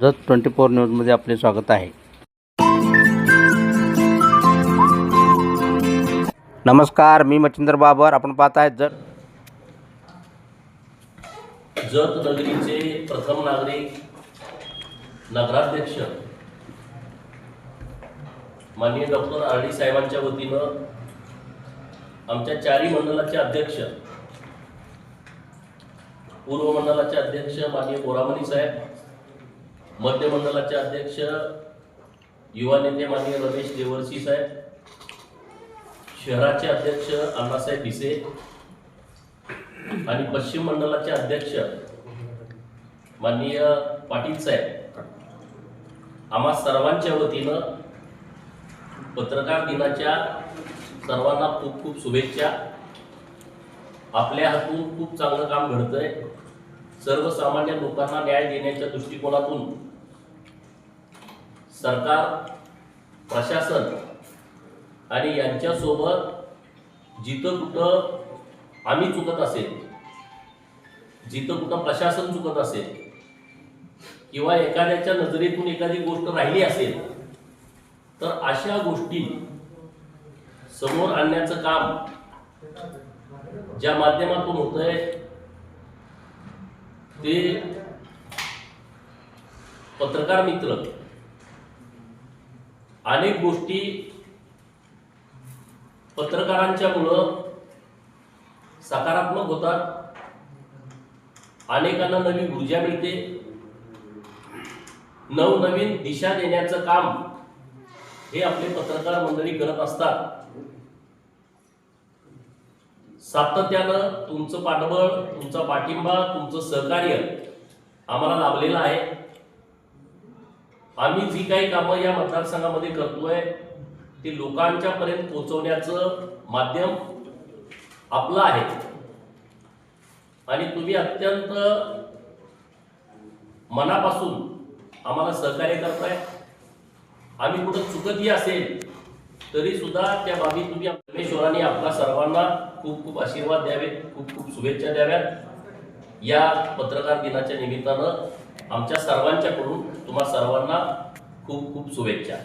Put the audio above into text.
Jat twenty four न्यूजमध्ये आपले स्वागत आहे. नमस्कार मी मच्छिंद्र बाबर. आपण पाहत आहेत जत. जत नगरीचे प्रथम नागरिक नगराध्यक्ष माननीय डॉक्टर आर डी साहेबांच्या वतीनं आमच्या चारी मंडळाचे अध्यक्ष पूर्व मंडळाचे अध्यक्ष माननीय बोरामणी साहेब मध्य मंडळाचे अध्यक्ष युवा नेते माननीय रमेश देवर्षी साहेब शहराचे अध्यक्ष अण्णासाहेब भिसे आणि पश्चिम मंडळाचे अध्यक्ष माननीय पाटील साहेब. आम्हा सर्वांच्या वतीनं पत्रकार दिनाच्या सर्वांना खूप खूप शुभेच्छा. आपल्या हातून खूप चांगलं काम घडतंय. सर्वसामान्य लोकांना न्याय देण्याच्या दृष्टिकोनातून सरकार प्रशासन आणि यांच्यासोबत जिथं कुठं आम्ही चुकत असेल जिथं कुठं प्रशासन चुकत असेल किंवा एखाद्याच्या नजरेतून एखादी गोष्ट राहिली असेल तर अशा गोष्टी समोर आणण्याचं काम ज्या माध्यमातून होतंय ते पत्रकार मित्र. अनेक गोष्टी पत्रकारांच्या मुळं सकारात्मक होतात. अनेकांना नवी ऊर्जा मिळते. नवनवीन दिशा देण्याचं काम हे आपले पत्रकार मंडळी करत असतात. सातत्यानं तुमचं पाठबळ तुमचा पाठिंबा तुमचं सहकार्य आम्हाला लाभलेलं आहे. आम्ही जी काही कामं या मतदारसंघामध्ये करतोय ते लोकांच्या पर्यंत पोहोचवण्याचं माध्यम आपलं आहे. आणि तुम्ही अत्यंत मनापासून आम्हाला सहकार्य करताय. आम्ही कुठं चुकतही असेल तरी सुद्धा त्या बाबी तुम्ही परमेश्वराने आपल्या सर्वांना खूप खूप आशीर्वाद द्यावेत खूप खूप शुभेच्छा द्याव्यात. या पत्रकार दिनाच्या निमित्तानं आमच्या सर्वांच्याकडून तुम्हा सर्वांना खूप खूप शुभेच्छा.